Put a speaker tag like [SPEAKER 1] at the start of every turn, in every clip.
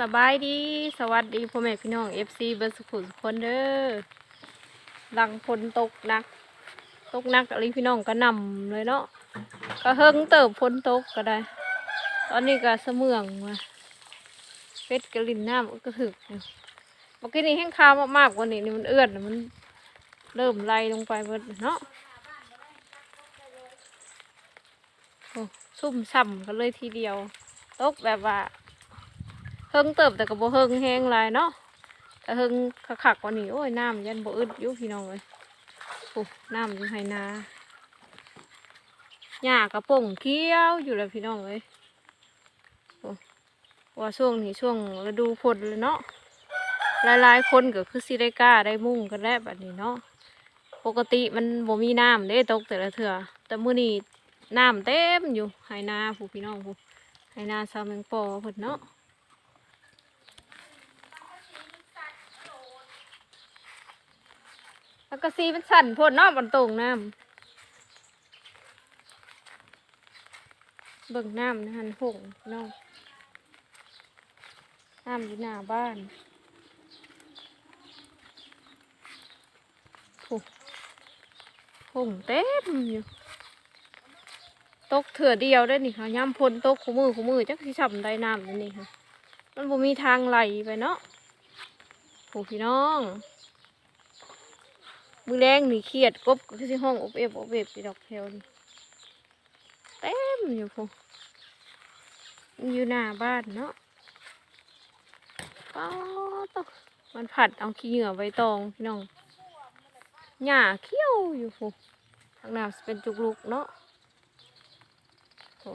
[SPEAKER 1] สบายดี สวัสดีพ่อแม่พี่น้อง FC เบิร์สุขุทุคนเด้อหลังฝนตกหนัก ตกหนักอะไรพี่น้องก็นำเลยเนาะก็เฮิงเติบฝนตกก็ได้ ตอนนี้ก็เสมืองมาเป็ดกระลินน้ำก็ถึกเมื่อกี้นี้แห้งคาวมากๆกว่านี้นี่มันเอื้อนมันเริ่มไล่ลงไปเบิดเนาะโอ้ซุ่มซ้ำกันเลยทีเดียว ตกแบบว่า เฮิงเติบแต่ก็บ่เฮิงแห้งลายเนาะแต่เฮิงคักๆกว่านี้โอ้ยน้ำยันบ่อึดอยู่พี่น้องเลยโอ้น้ำอยู่ไหนาหญ้ากระป่งเกี้ยวอยู่แล้วพี่น้องเลยโอ้ว่าช่วงนี้ช่วงฤดูฝนเลยเนาะหลายๆคนก็คือสิได้กล้าได้มุ่งกันแล้วแบบนี้เนาะปกติมันบ่มีน้ำเด้ตกแต่ละเถื่อแต่มื้อนี้น้ำเต็มอยู่ไหนาผู้พี่น้องผู้ไหนาซาวแมงปอเพิ่นเนาะ แล้วก็ซีมันสั่นพ่นนอกบนตรงน้ำเบิ่งน้ำนะฮันหงน้องน้ำอยู่หน้าบ้านหงเต็มอยู่ตกเถื่อเดียวได้นี่ค่ะย่ำพ่นตกขูมือขูมือจักที่ฉ่ำได้น้ำนี่ค่ะ มันบ่มีทางไหลไปเนาะโอ้พี่น้อง มือแรงนี่เครียดกบก็คือสิห้องอบเอฟอบเอฟดอกแถวนี่เต็มอยู่พงอยู่หน้าบ้านเนาะป๊าตะมันผัดเอาขี้เหงื่อใบตองพี่น้องหญ้าเขี้ยวอยู่พงทางหน้าเป็นจุกลุกเนาะโอ้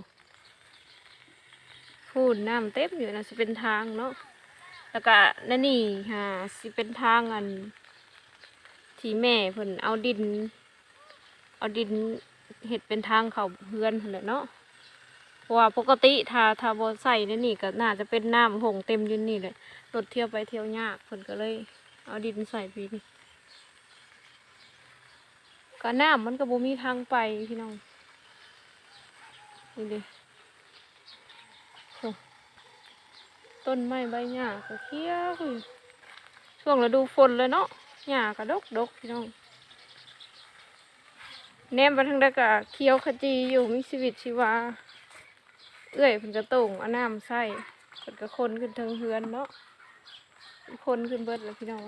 [SPEAKER 1] พูดน้ำเต็มอยู่นะสิเป็นทางเนาะแล้วก็นั่นนี่ฮะสิเป็นทางอัน ที่แม่เพิ่นเอาดิน เอาดินเห็ดเป็นทางเขาเฮือนหั่นแหละเนาะเพราะว่าปกติถ้าถ้าบ่ใส่ในนี่ก็น่าจะเป็นน้ำหงเต็มอยู่นี่เลยรถเที่ยวไปเที่ยวยากเพิ่นก็เลย เอาดินใส่ปีนี่ก็น้ำมันก็บ่มีทางไปพี่น้องนี่เดิโอ้ต้นไม้ใบหญ้าก็เขียวช่วงฤดูฝนเลยเนาะ หญ้ากระดกดกพี่น้องแนมไปทางใดก็เคี้ยวขจีอยู่มีชีวิตชีวา เอื้อยเพิ่นกระตุงเอาน้ำใส่เพิ่นกระคนขึ้นทิงเฮือนเนาะคนขึ้นเบิดแล้วพี่น้อง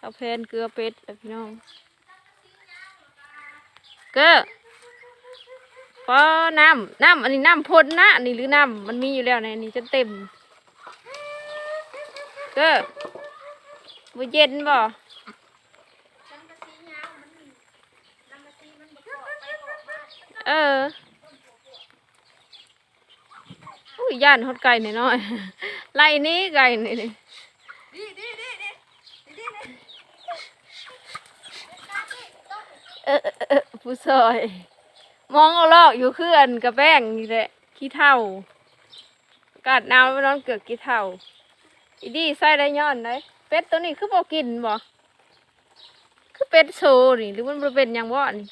[SPEAKER 1] เอาแพนเกลือเป็ดแล้วพี่น้องเก้อพอน้ำน้ำอันนี้น้ำพ่นนะอันนี้หรือน้ำมันมีอยู่แล้วในนี้จะเต็ม เก้อบ่เย็นบ่ เอออุ้ยย่านฮอดไก่หน่อยน้อยๆไล่หนี้ไก่นี่นี่เออเออเออผู้ซอย มองเอาลอกอยู่คืออันกระแป้งนี่แหละขี้เท่าอากาดหนาวไม่นอนเกิดขี้เท่าอีดีใส่ได้ย้อนได้เป็ดตัวนี้คือบ่กินบ่คือเป็ดโซนี่หรือมันบ่เป็นหยังบ่นี่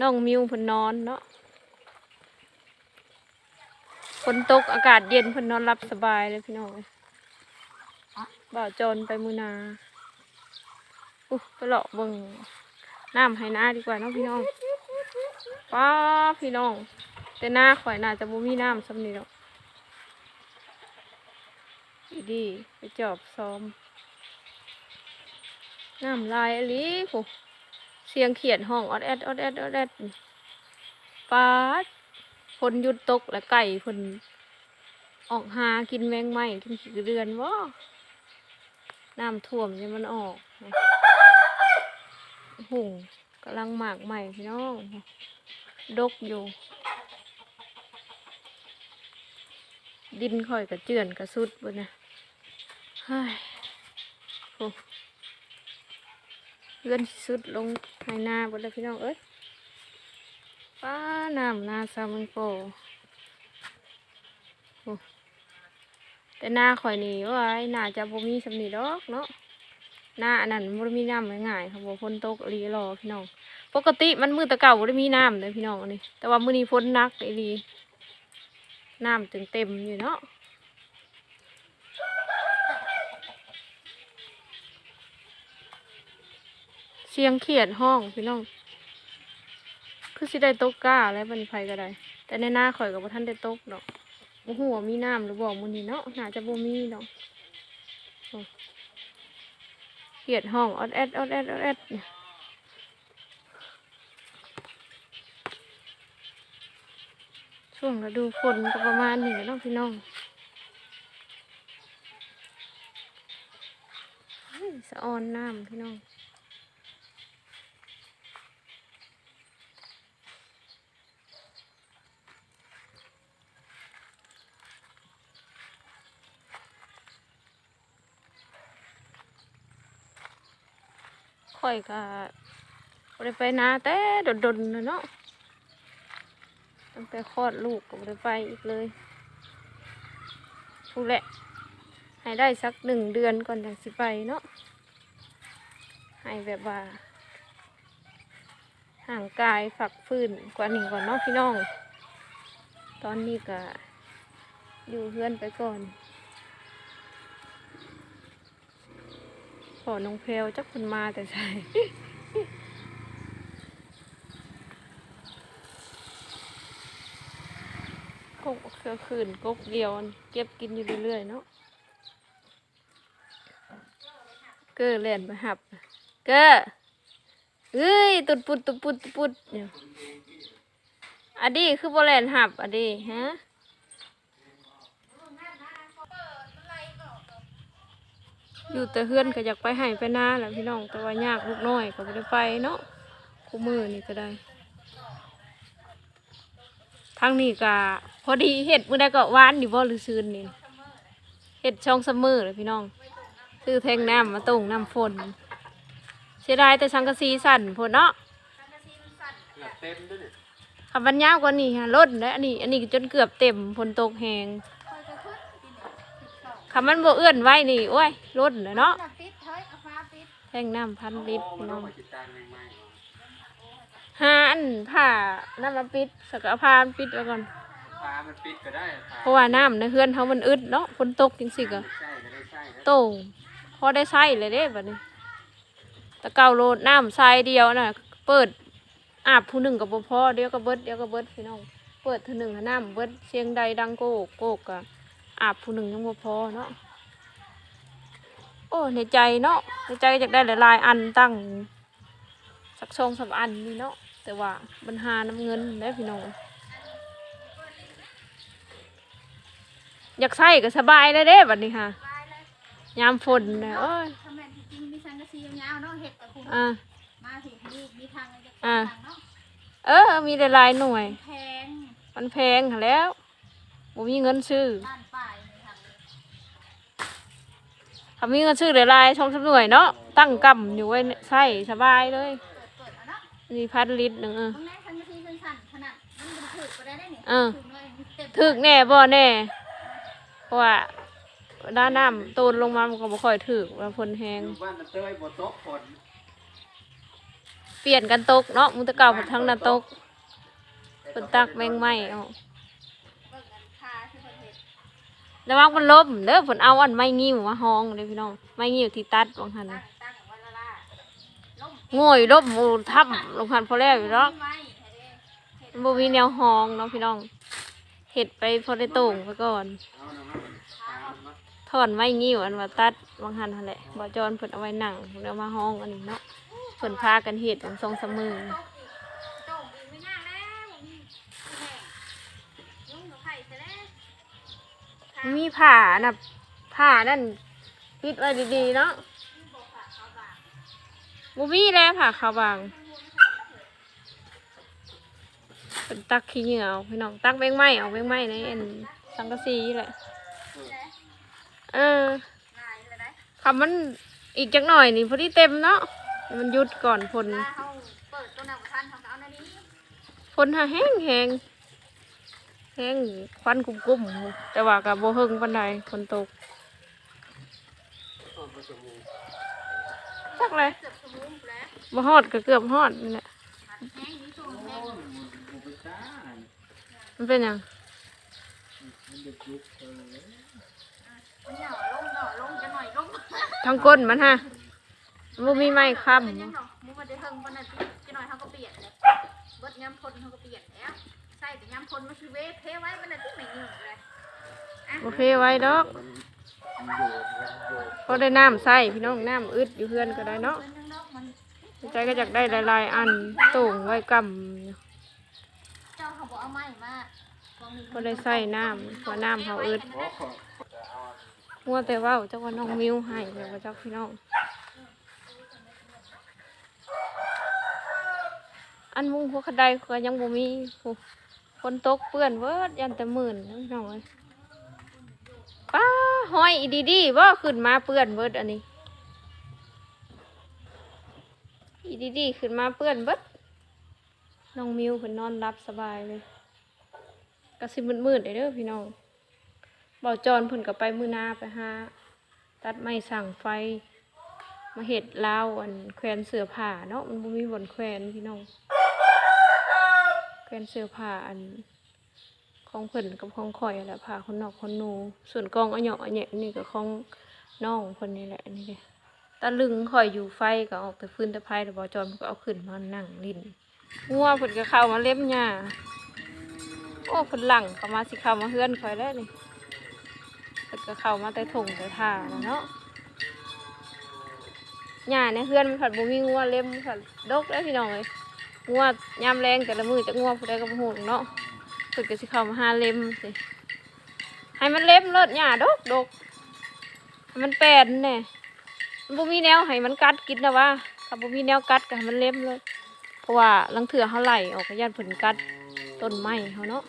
[SPEAKER 1] น้องมิวพ่นนอนเนาะฝนตกอากาศเย็นพ่นนอนรับสบายเลยพี่น้องบ่าวจรไปมือนาอุ๊ไปเลาะเบิ่งน้ำให้หน้าดีกว่าเนาะพี่น้องป้าพี่น้อง แต่หน้าข่อยน่าจะบ่มีน้ำสำนี้ดอกดีไปจอบซ้อมน้ำลายอลีโหเสียงเขียนห้องออดแอดออดแอดออดแอดปลาฝนหยุดตกแล้วไก่ฝนออกหากินแมงไม้กินขี้เดือนวะน้ำท่วมจะมันออกหุงกำลังหมากใหม่พี่น้องดกอยู่ ดินค่อยกระเจือนกระสุดบนนะเฮ้ยโอ้ เลื่อนที่สุดลงให้หน้าบนเลยพี่น้องเอ้ยป้าน้ำนาซามันโปแต่หน้าข่อยนี่ว่าไอ้หน้าจะบ่มีสำนีดอกเนาะหน้าอันนั้นบ่มีน้ำง่ายๆค่ะบ่ฝนตกอีหลีรอพี่น้องปกติมันมือตะเก่าบ่ได้มีน้ำเลยพี่น้องนนี้แต่ว่ามื้อนี้ฝนหนักอีหลีน้ำถึงเต็มอยู่เนาะเสียงเขียดห้องพี่น้อง คือสิได้ตกกล้าแล้วบันไผก็ได้ แต่ในหน้าข่อยกับท่านได้ตกดอกบ่ฮู้ว่ามีน้ำหรือบ่มื้อนี้เนาะน่าจะบ่มีดอกโอ้เขียดห้องออดแอดออดแอดออดแอดเนี่ยช่วงฤดูฝนก็ประมาณนี้และเนาะพี่น้องสะออนน้ำพี่น้อง ข่อยก็บ่ได้ไปนาแต่ดนๆเลยเนาะตั้งแต่คลอดลูกก็บ่ได้ไปอีกเลยพูดแหละ ให้ได้สักหนึ่งเดือนก่อนจังสิไปเนาะให้แบบว่า ห่างกายฝักฟื้นกว่านี้ก่อนเนาะพี่น้อง ตอนนี้ก็อยู่เพื่อนไปก่อน อน้องเพลวจักคนมาแต่ใช่กบเครือคืนกบเดียวเก็บกินอยู่เรื่อยๆเนาะเกอเล่นมาหับ เกอเอ้ยตุดปุดตุดปุดตุดปุดเนี่ยอันนี้คือโบแลนหับอันนี้ฮะ อยู่แต่เฮือนก็อยากไปให้ไปหน้าแหละพี่น้องแต่ว่ายากลูกน้อยก็ไม่ได้ไปเนาะคู่มือนี่ก็ได้ทางนี้ก็พอดีเห็ดมื่อใดก็หวานดิบ่หรือซืนนี่เห็ดช่องสมือเลยพี่น้องซื้อแทงน้ำมาต้งน้ำฝนเสียดายแต่สังกะสีสั่นพนเนาะ
[SPEAKER 2] เต็มด้วยเนี่ย
[SPEAKER 1] ขับบันยาวกว่านี้ฮะล้นแล้วอันนี้ อันนี้จนเกือบเต็มฝนตกแหง คำมันบ่เอื้อนไว้นี่โอ้ยล้นแล้วเนาะ
[SPEAKER 3] ปิดเฮ้ยเอาฟ้าปิด
[SPEAKER 1] แทงน้ำพันลิตร
[SPEAKER 2] โอ้
[SPEAKER 1] พี่
[SPEAKER 2] มัน
[SPEAKER 1] น้
[SPEAKER 2] ต้
[SPEAKER 1] อ
[SPEAKER 2] องงมาจิตตางใหม่
[SPEAKER 1] หาอันผ้าน้ำมาปิดสักเอาผ้ามันปิดไว้ก่อน
[SPEAKER 2] ๆฟ้ามันปิดก็ได้ฟ้
[SPEAKER 1] เพราะว่าน้ำในเฮือนเขามันอึดเนาะฝนตกจริงสิก็
[SPEAKER 2] ใช่ก็ได้ใช่นะ
[SPEAKER 1] โต่งพอได้ใช้เลยเด้บัดนี้แตะเกาโลดน้ำทรายเดียวน่ะเปิดอาบผู้หนึ่งกับบ่พอเดียวก็เบิดเดียวก็เบิดพี่น้องเปิดเทีหนึ่งให้น้ำเบิดเสียงใดดังโกกโกกก็ อาบผู้หนึ่งยังบ่พอเนาะโอ้ในใจเนาะในใจอยากได้หลายๆอันตั้งสักสองสามอันนี่เนาะแต่ว่าปัญหาน้ำเงินได้พี่น้องอยากใส่ก็สบายเลยเด้บัดนี้ค่ะ
[SPEAKER 3] บายเลย
[SPEAKER 1] ยามฝนนะโอ้ย
[SPEAKER 3] ทำแม่นจริงๆมีสังกะสียาวๆเนาะเห็ดกับคุณ
[SPEAKER 1] อ่า
[SPEAKER 3] มาถึงมีมีทางจะ
[SPEAKER 1] อ่า
[SPEAKER 3] ทางเนาะ
[SPEAKER 1] เออ มีหลายๆหน่วย
[SPEAKER 3] แพง
[SPEAKER 1] มันแพงหั้นแหล้ว บ่มีเงินซื้อ
[SPEAKER 3] บ้านป่ายในทางเลย
[SPEAKER 1] ถ้ามีเงินซื้อหลายๆช่องสามหน่วยเนาะตั้งกำอยู่ไว้ใส่สบายเลย
[SPEAKER 3] เปิดเปิดเอาเนาะ
[SPEAKER 1] นี่พันลิตรหนึ่งเออ
[SPEAKER 3] ตรงนั้นสังกะสีสั้นๆขนาดมันเป็นถือก็ได้ได้นี่
[SPEAKER 1] เออ
[SPEAKER 3] ถึงเลยมีเต็ม
[SPEAKER 1] ถึกแน่บ่แน่เพราะว่าด้านน้ำตูนลงมามันก็บ่ค่อยถึกว่าฝนแหง
[SPEAKER 2] อยู่บ้านมันเตยบนโต๊ะฝน
[SPEAKER 1] เปลี่ยนกันตกเนาะมุตะเก่าทั้งนั้นตกเพิ่นตักแมงไม้เอา
[SPEAKER 3] เบิ่งกันคาที่คนเห็ด
[SPEAKER 1] ระวังมันล้มเด้อเพิ่นเอาอันไม้งิ้วมาห้องเด้อพี่น้องไม้งิ้วที่ตัดบางหัน
[SPEAKER 3] ตั้
[SPEAKER 1] น่ะ
[SPEAKER 3] งตั้งวันละล่าล่ม
[SPEAKER 1] โง่ยล้มมูทับลงหันพอแล้วอยู่เนาะ
[SPEAKER 3] มีไม้ให้เด้เห็ด
[SPEAKER 1] บ่มีแนวห้องเนาะพี่น้องเฮ็ดไปพอได้ต่งไปก่อน
[SPEAKER 2] เอาหน่อยมาตามมา
[SPEAKER 1] ถอนไม้งิ้วอันว่าตัดบางหันแหละบ่จอนเพิ่นเอาไว้หนังเพิ่นเอามาห้องอันนี้เนาะเพิ่นพากันเฮ็ดอันสองสามมือ
[SPEAKER 3] โต่งอีกไม่ยากแล้วบ่มีแห้งยุ่งกับไผ่ซะแล้ว
[SPEAKER 1] มีผ้าน่ะผ้านั่นปิดไว้ดีๆเนาะบ่มีแล้วผ้าขาวบาง เป็นตักขี้เหงื่อเอาพี่น้องตักแบงไม้เอาแบงไม้ในอันสังกะสีแหละเออ
[SPEAKER 3] นายเลยได้
[SPEAKER 1] คำมันอีกจักหน่อยนี่พอดีเต็มเนาะมันหยุดก่อนฝน
[SPEAKER 3] ถ้าเขาเปิดตัวหนังทันเขาก็เอาในนี้
[SPEAKER 1] ฝนหาแห้งแห้ง แห้งควันกลุ่มๆแต่ว่ากับโบเฮิงปันใดฝนตก
[SPEAKER 2] เอามาสมู
[SPEAKER 1] จักเลย
[SPEAKER 3] เกือบสมุนแล้ว
[SPEAKER 1] บ่ฮอดก็เกือบฮอดนี่แหละ
[SPEAKER 3] แห้งนี่สูง
[SPEAKER 2] โอ้
[SPEAKER 3] แห้ง
[SPEAKER 2] ยมันบุกไปซ่า
[SPEAKER 1] มันเป็นหยัง
[SPEAKER 2] ม
[SPEAKER 3] มันหย่อลงหย่อลงจะหน่อยลง
[SPEAKER 1] ทั้งก้นมันฮะมันบ่มีไม้ค้
[SPEAKER 3] เป็นยังหรอมึงมาจะเทิงปานนั้นจะหน่อยเขาก็เปลี่ยนเลยเบิดย้ำพลเขาก็เปลี่ยนแล้วใส่แต่ย้ำพลมาคือเวฟเทไว้ปานนั้นที่ไม่เหนื่อยเลยำ
[SPEAKER 1] โอเคไว้ดอกพอได้น้ำใส่พี่น้องน้ำอึดอยู่เพื่อนก็ได้เนาะ
[SPEAKER 3] เพิ่นยังดอกมัน
[SPEAKER 1] ใจก็อยากได้หลายๆอันโต่งไว้ก
[SPEAKER 3] เจ้าเขาบอกเอาไม้มาบ่มีำ
[SPEAKER 1] พอได้ใส่น้ำเพอน้ำเขาอึด
[SPEAKER 2] โอ้ขอจะเอา
[SPEAKER 1] มัวแต่เว่าเจ้าว่าน้องมิวให้เดี๋ยวว่าเจ้าพี่น้องอันมุงหัวกระไดก็ยังบ่มีผู้ค นตกเปื้อนเวิร์ดยันแต่หมื่นนะพี่น้องเอ้ยป้าห้อยดีดีๆบ่ขึ้นมาเปื้อนเบิร์ดอันนี้อีดีดีขึ้นมาเปื้อนเบิร์ดน้องมิวเพิ่นนอนรับสบายเลยกระสิมืดๆเด้อเด้อพี่น้องบ่าวจอนเพิ่นก็ไปมือนาไปหาตัดไม้สั่งไฟ มาเฮ็ดลาวอันแขวนเสือผ้าเนาะมันบ่มีบนแขวนพี่น้อง แขวนเสื้อผ้าอันของเพิ่นกับของข่อยแหละผ้าคนนอกคนนูส่วนกองอะเหยาะอะแหยะนี่ก็ของน้องเพิ่นนี่แหละนี่เด้ตะลึงข่อยอยู่ไฟก็ออกแต่ฟืนแต่ไผแต่บ่าวจอนก็เอาขึ้นมานั่งลิ้นงัวเพิ่นก็เข้ามาเล็บหญ้าโอ้เพิ่นหลังเข้ามาสิเข้ามาเฮือนข่อยแล้วนี่เพิ่นก็เข้ามาแต่ถงแต่ท่าเนาะหญ้าในเฮือนมันผัดบ่มีงัวเล็มผัดดกแล้วพี่น้องเอ้ย งัวยามแรงแต่ละมือจะงัวผู้ใดก็บ่ฮู้เนาะเพิ่นก็สิเข้ามาหาเล็มสิให้มันเล็มเลิศหญ้าดกดกให้มันแปลนแน่มันบ่มีแนวให้มันกัดกินนะว่าถ้าบ่มีแนวกัดก็ให้มันเล็มเลยเพราะว่าลังเถื่อเฮาไล่ออกก็ย่านเพิ่นกัดต้นไม้เฮาเนาะ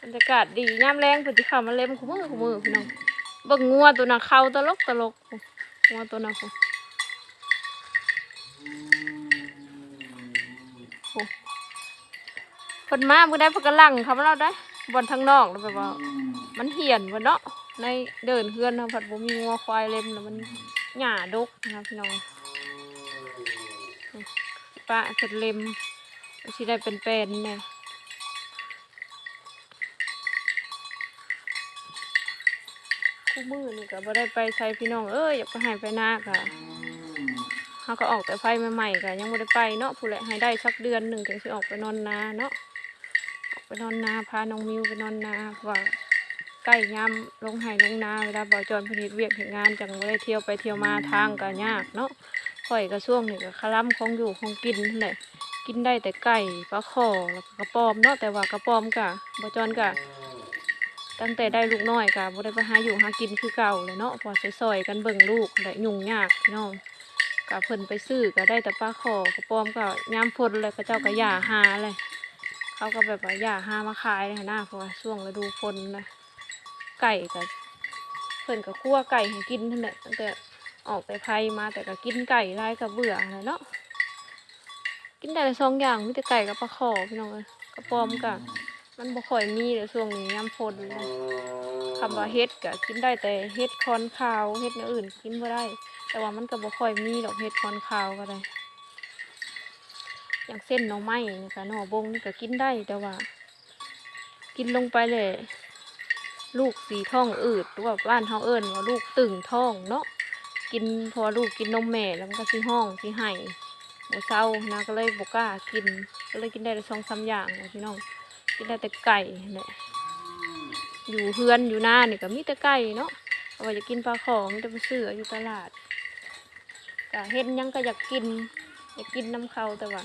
[SPEAKER 1] บรรยากาศดีย่ามแรงเพิ่นสิเข้ามาเล่มคู่มือคู่มือพี่น้องเบิ่งงัวตัวน่ะเข้าตลกตลก งัวตัวน่ะพุ่นโอ้เพิ่นมามื้อใดเพิ่นก็ลั่งเขามาเราได้บนทางนอกแล้วแบบว่า มันเหี่ยนบ่เนาะในเดินเฮือนนะผัดบ่มีงัวควายเล็มแล้วมันหญ้าดกนะพี่น้องป้าเพิ่นเล็มสิได้เป็นแปลนแน่ คู่มือนี่ก็บ่ได้ไปใส่พี่น้องเอ้ยอยากไปให้ไปหน้าก็เฮาก็ออกแต่ไฟใหม่ๆก็ยังบ่ได้ไปเนาะผู้แหละให้ได้สักเดือนหนึ่งถึงสิออกไปนอนนาเนาะออกไปนอนนาพาน้องมิวไปนอนนาว่าใกล้ยามลงไห้ลงนาเวลาบ่อจรผลิตเวียกเห็นงานจังบ่ได้เที่ยวไปเที่ยวมาทางก็ยากเนาะข่อยก็ช่วงนี้ก็คลำของอยู่ของกินนั่นแหละกินได้แต่ไก่ปลาข้อแล้วก็กระปอมเนาะแต่ว่ากระปอมกะบ่อจรกะ ตั้งแต่ได้ลูกน้อยกะบ่ได้ไปหาอยู่หากินคือเก่าเลยเนาะพอซอยๆกันเบิ่งลูกและยุ่งยากพี่น้องกะเพิ่นไปซื้อก็ได้แต่ปลาขอกระปอมก็ยามฝนเลยก็เจ้าก็ย่าหาเลยเขาก็แบบว่าย่าหามาขายเลยนะเพราะว่าช่วงฤดูฝนนะไก่ก็เพิ่นก็คั่วไก่ให้กินนั่นแหละตั้งแต่ออกแต่ไผมาแต่ก็กินไก่หลายก็เบื่อแล้วเนาะกินได้แต่สองอย่างมีแต่ไก่กับปลาขอพี่น้องเอ้ยกระปอมก็ มันบ่ค่อยมีเลยช่วงนี้ยามฝนเลยคำว่าเฮ็ดก็กินได้แต่เฮ็ดคอนขาวเฮ็ดแนวอื่นกินบ่ได้ แต่ว่ามันก็บ่ค่อยมีดอกเฮ็ดคอนขาวก็ได้ อย่างเส้นหน่อไม้นี่ก็หน่อบงนี่ก็กินได้แต่ว่า กินลงไปเลยลูกสีท้องอืดหรือว่าบ้านเฮาเอิ้นว่าลูกตึงท้องเนาะกินพอลูกกินนมแม่แล้วมันก็สิห้องสิไห้บ่เศร้านะก็เลยบ่กล้ากินก็เลยกินได้แต่สองสามอย่างนะพี่น้อง กินได้แต่ไก่เนี่ยอยู่เฮือนอยู่หน้านี่ก็มีแต่ไก่เนาะเอาไว้จะกินปลาของมีแต่ไปซื้อออยู่ตลาดก็เห็นยังก็อยากกินอยากกินน้ำเขาแต่ว่า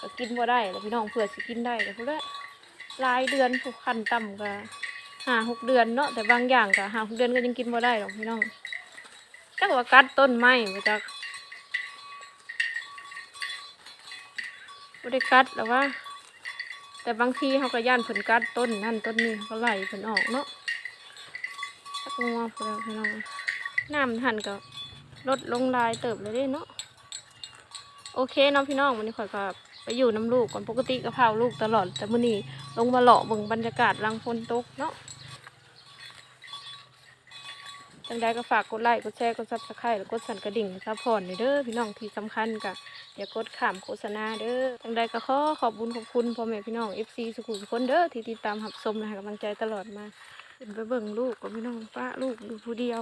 [SPEAKER 1] ก็กินบ่ได้แล้วพี่น้องเผื่อสิกินได้แต่พวกนี้รายเดือนผูกคันต่ำก็ห้าหกเดือนเนาะแต่บางอย่างก็ห้าหกเดือนก็ยังกินบ่ได้หรอกพี่น้องจักว่ากัดต้นไม้มาจากบ่ได้กัดหรอว่า แต่บางทีเขาก็ย่านผลกัดต้นนั่นต้นนี้เขาก็ไล่ผลออกเนาะตักงัวพวพี่น้องน้ำหันก็ลดลงลายเติบเลยเด้เนาะโอเคเน้องพี่น้องวันนี้ข่อยก็ไปอยู่น้ำลูกก่อนปกติกะเพราลูกตลอด แต่มื้อนี้ลงมาเลาะเบิ่งบรรยากาศรังฝนตกเนาะ จังใดก็ฝากกดไลค์กดแชร์กดซับสไครต์แล้วกดสั่นกระดิ่งซัพพอร์ตหน่อยเด้อพี่น้องที่สำคัญกะอย่ากดข้ามโฆษณาเด้อจังใดก็ขอขอบคุญขอบคุณพ่อแม่พี่น้อง FC สุขุมคนเด้อที่ติดตามรับชมและให้กำลังใจตลอดมาขึ้นไปเบิ่งลูกกับพี่น้องป้าลูกอยู่ผู้เดียว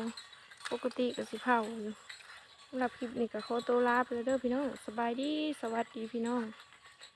[SPEAKER 1] ปกติก็สิเผาอยู่สำหรับคลิปนี้ก็ขอตัวลาไปแล้วเด้อพี่น้องสบายดีสวัสดีพี่น้อง